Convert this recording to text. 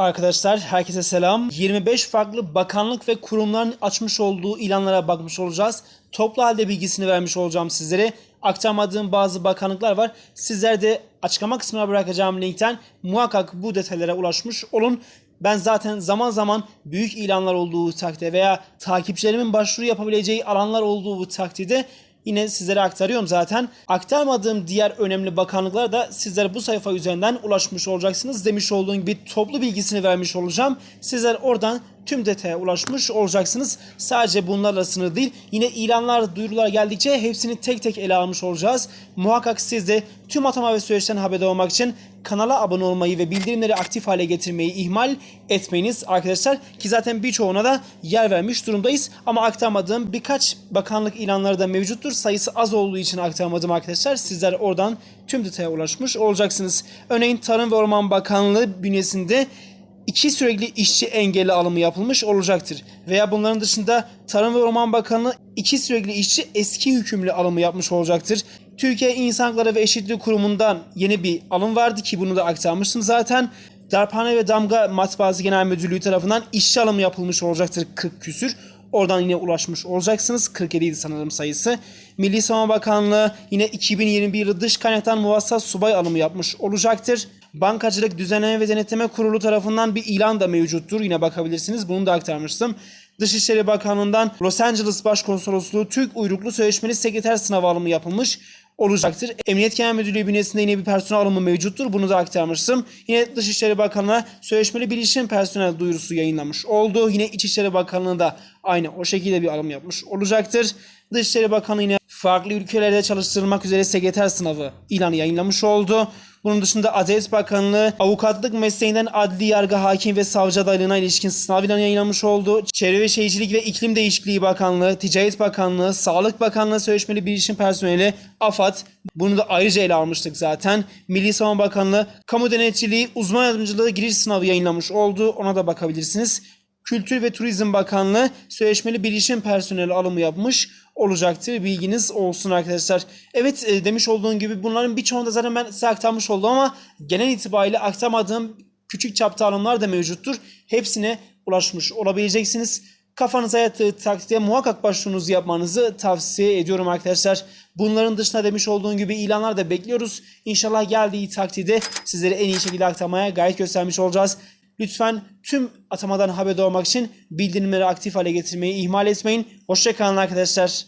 Arkadaşlar herkese selam. 25 farklı bakanlık ve kurumların açmış olduğu ilanlara bakmış olacağız. Toplu halde bilgisini vermiş olacağım sizlere. Aktarmadığım bazı bakanlıklar var. Sizler de açıklama kısmına bırakacağım linkten muhakkak bu detaylara ulaşmış olun. Ben zaten zaman zaman büyük ilanlar olduğu takdirde veya takipçilerimin başvuru yapabileceği alanlar olduğu takdirde yine sizlere aktarıyorum zaten. Aktarmadığım diğer önemli bakanlıklara da sizlere bu sayfa üzerinden ulaşmış olacaksınız. Demiş olduğum gibi toplu bilgisini vermiş olacağım. Sizler oradan tüm detaya ulaşmış olacaksınız. Sadece bunlarla sınırlı değil. Yine ilanlar, duyurular geldikçe hepsini tek tek ele almış olacağız. Muhakkak siz de tüm atama ve süreçten haberdar olmak için kanala abone olmayı ve bildirimleri aktif hale getirmeyi ihmal etmeyiniz arkadaşlar. Ki zaten birçoğuna da yer vermiş durumdayız. Ama aktarmadığım birkaç bakanlık ilanları da mevcuttur. Sayısı az olduğu için aktarmadım arkadaşlar. Sizler oradan tüm detaya ulaşmış olacaksınız. Örneğin Tarım ve Orman Bakanlığı bünyesinde iki sürekli işçi engelli alımı yapılmış olacaktır. Veya bunların dışında Tarım ve Orman Bakanlığı iki sürekli işçi eski hükümlü alımı yapmış olacaktır. Türkiye İnsan Hakları ve Eşitlik Kurumu'ndan yeni bir alım vardı ki bunu da aktarmıştım zaten. Darphane ve Damga Matbaası Genel Müdürlüğü tarafından işçi alımı yapılmış olacaktır 40 küsür. Oradan yine ulaşmış olacaksınız. 47 idi sanırım sayısı. Milli Savunma Bakanlığı yine 2021 yılı dış kaynaktan muvassas subay alımı yapmış olacaktır. Bankacılık Düzenleme ve Denetleme Kurulu tarafından bir ilan da mevcuttur. Yine bakabilirsiniz. Bunu da aktarmıştım. Dışişleri Bakanlığı'ndan Los Angeles Başkonsolosluğu Türk uyruklu sözleşmeli sekreter sınavı alımı yapılmış olacaktır. Emniyet Genel Müdürlüğü bünyesinde yine bir personel alımı mevcuttur. Bunu da aktarmıştım. Yine Dışişleri Bakanlığı'na sözleşmeli bilişim personel duyurusu yayınlamış oldu. Yine İçişleri Bakanlığı da aynı o şekilde bir alım yapmış olacaktır. Dışişleri Bakanlığı yine farklı ülkelerde çalıştırılmak üzere sekreter sınavı ilanı yayınlamış oldu. Bunun dışında Adalet Bakanlığı avukatlık mesleğinden adli yargı hakim ve savcı adaylığına ilişkin sınav ilanı yayınlamış oldu. Çevre ve Şehircilik ve İklim Değişikliği Bakanlığı, Ticaret Bakanlığı, Sağlık Bakanlığı sözleşmeli bilişim personeli, AFAD bunu da ayrıca ele almıştık zaten. Milli Savunma Bakanlığı, Kamu Denetçiliği, Uzman Yardımcılığı giriş sınavı yayınlamış oldu. Ona da bakabilirsiniz. Kültür ve Turizm Bakanlığı sözleşmeli bilişim personeli alımı yapmış olacaktır. Bilginiz olsun arkadaşlar. Evet e, demiş olduğum gibi bunların birçoğunu da zaten ben size aktarmış oldum ama genel itibariyle aktarmadığım küçük çapta alımlar da mevcuttur. Hepsine ulaşmış olabileceksiniz. Kafanıza yattığı takdirde muhakkak başvurunuzu yapmanızı tavsiye ediyorum arkadaşlar. Bunların dışında demiş olduğum gibi ilanlar da bekliyoruz. İnşallah geldiği takdirde sizlere en iyi şekilde aktarmaya gayret göstermiş olacağız. Lütfen tüm atamadan haberdar olmak için bildirimleri aktif hale getirmeyi ihmal etmeyin. Hoşçakalın arkadaşlar.